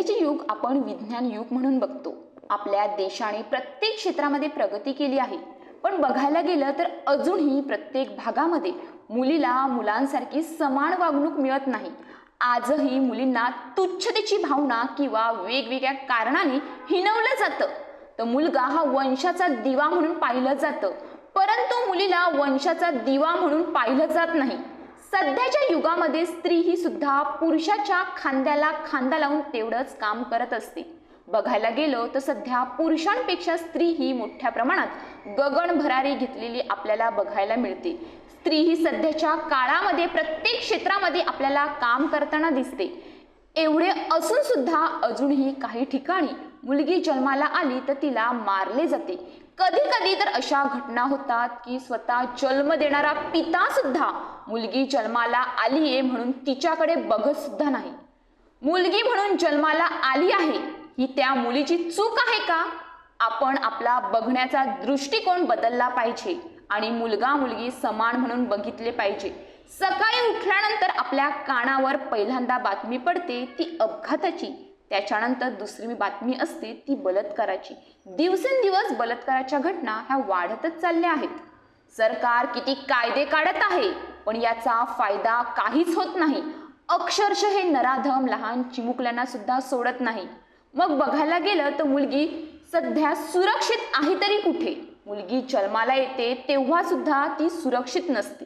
सध्याचे युग आपण विज्ञान युग म्हणून बघतो. आपल्या देशाने प्रत्येक क्षेत्रामध्ये प्रगती केली आहे. पण बघायला गेलं तर अजूनही प्रत्येक भागामध्ये मुलीला मुलांसारखी समान वागणूक मिळत नाही. आजही मुलींना तुच्छतेची भावना किंवा वेगवेगळ्या कारणाने हिनवलं जातं. तर मुलगा हा वंशाचा दिवा म्हणून पाहिलं जातं. परंतु मुलीला वंशाचा दिवा म्हणून पाहिलं जात नाही. सध्याच्या युगामध्ये स्त्री ही सुद्धा पुरुषाच्या खांद्याला खांदा लावून तेवढंच काम करत असते. बघायला गेलो तर सध्या पुरुषांपेक्षा स्त्री ही मोठ्या प्रमाणात गगन भरारी घेतलेली आपल्याला बघायला मिळते. स्त्री ही सध्याच्या काळामध्ये प्रत्येक क्षेत्रामध्ये आपल्याला काम करताना दिसते. एवढे असून सुद्धा अजूनही काही ठिकाणी मुलगी जन्माला आली तर तिला मारले जाते. कधी कधी तर अशा घटना होतात की स्वतः जन्म देणारा पिता सुद्धा मुलगी जन्माला आली आहे म्हणून तिच्याकडे बघत सुद्धा नाही. मुलगी म्हणून जन्माला आली आहे ही त्या मुलीची चूक आहे का? आपण आपला बघण्याचा दृष्टिकोन बदलला पाहिजे आणि मुलगा मुलगी समान म्हणून बघितले पाहिजे. सकाळी उठल्यानंतर आपल्या कानावर पहिल्यांदा बातमी पडते ती अपघाताची. त्याच्यानंतर दुसरी बातमी असते ती बलात्काराची. दिवसेंदिवस बलात्काराच्या घटना ह्या वाढतच चालल्या आहेत. सरकार किती कायदे काढत आहे पण याचा फायदा काहीच होत नाही. अक्षरशः हे नराधम लहान चिमुकल्यांना सुद्धा सोडत नाही. मग बघायला गेलं तर मुलगी सध्या सुरक्षित आहे तरी कुठे? मुलगी जन्माला येते तेव्हा सुद्धा ती सुरक्षित नसते.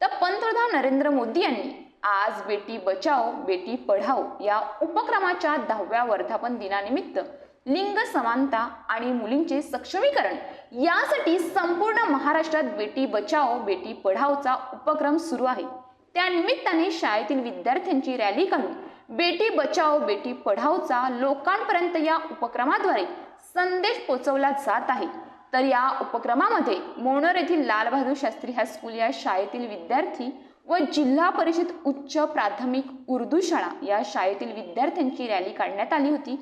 तर पंतप्रधान नरेंद्र मोदी यांनी आज बेटी बचाओ बेटी पढाओ या उपक्रमाच्या दहाव्या वर्धापन दिनानिमित्त लिंग समानता आणि मुलींचे सक्षमीकरण यासाठी संपूर्ण महाराष्ट्रात बेटी बचाओ बेटी पढाओचा उपक्रम सुरू आहे. त्यानिमित्ताने शाळेतील विद्यार्थ्यांची रॅली काढून बेटी बचाओ बेटी पढाओचा लोकांपर्यंत या उपक्रमाद्वारे संदेश पोचवला जात आहे. तर या उपक्रमामध्ये मोनोर येथील लालबहादूर शास्त्री हायस्कूल या शाळेतील विद्यार्थी व जिल्हा परिषद उच्च प्राथमिक उर्दू शाळा या शाळेतील विद्यार्थ्यांची रॅली काढण्यात आली होती.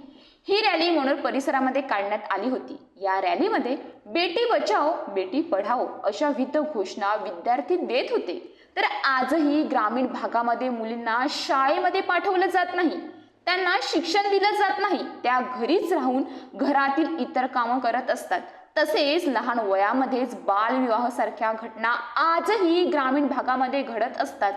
ही रॅली मोनर परिसरामध्ये काढण्यात आली होती. या रॅलीमध्ये बेटी बचाओ बेटी पढाओ अशा विविध घोषणा विद्यार्थी देत होते. तर आजही ग्रामीण भागामध्ये मुलींना शाळेमध्ये पाठवलं जात नाही. त्यांना शिक्षण दिलं जात नाही. त्या घरीच राहून घरातील इतर कामं करत असतात. तसेच लहान वयामध्येच बालविवाह सारख्या घटना आजही ग्रामीण भागामध्ये घडत असतात.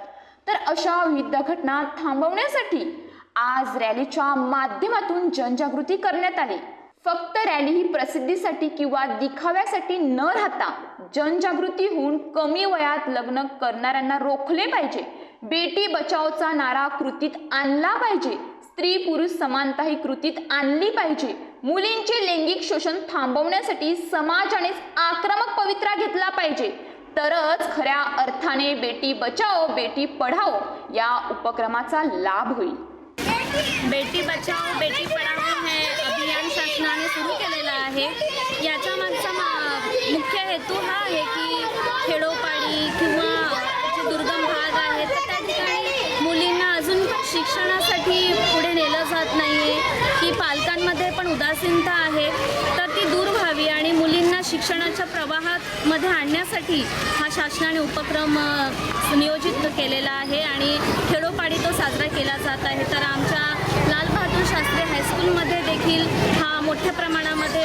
तर अशा विविध घटना थांबवण्यासाठी आज रॅलीच्या माध्यमातून जनजागृती करण्यात आली. फक्त रॅली ही प्रसिद्धीसाठी किंवा दिखाव्यासाठी न राहता जनजागृती होऊन कमी वयात लग्न करणाऱ्यांना रोखले पाहिजे. बेटी बचावचा नारा कृतीत आणला पाहिजे. स्त्री पुरुष समानता ही कृतीत आणली पाहिजे. मुलींचे लैंगिक शोषण थांबवण्यासाठी समाजाने आक्रमक पवित्रा घेतला पाहिजे. तरच खऱ्या अर्थाने बेटी बचाओ बेटी पढाओ या उपक्रमाचा लाभ होईल. बेटी बचाओ बेटी पढाओ हे अभियान शासनाने सुरू केलेलं आहे. याच्या मागचा मुख्य हेतू हा आहे की खेडोपाडी किंवा जे दुर्गम भाग आहेत तर त्या ठिकाणी मुलींना अजून पण शिक्षणासाठी पुढे नेलं जात नाही आहे की पालकांमध्ये पण उदासीनता आहे. तर ती दूर व्हावी आणि मुलींना शिक्षणाच्या प्रवाहात मध्ये आणण्यासाठी हा शासनाने उपक्रम नियोजित केलेला आहे आणि खेडोपाडी तो साजरा केला जात आहे. तर आमच्या लाल बहादूर शास्त्री हायस्कूलमध्ये देखील हा मोठ्या प्रमाणामध्ये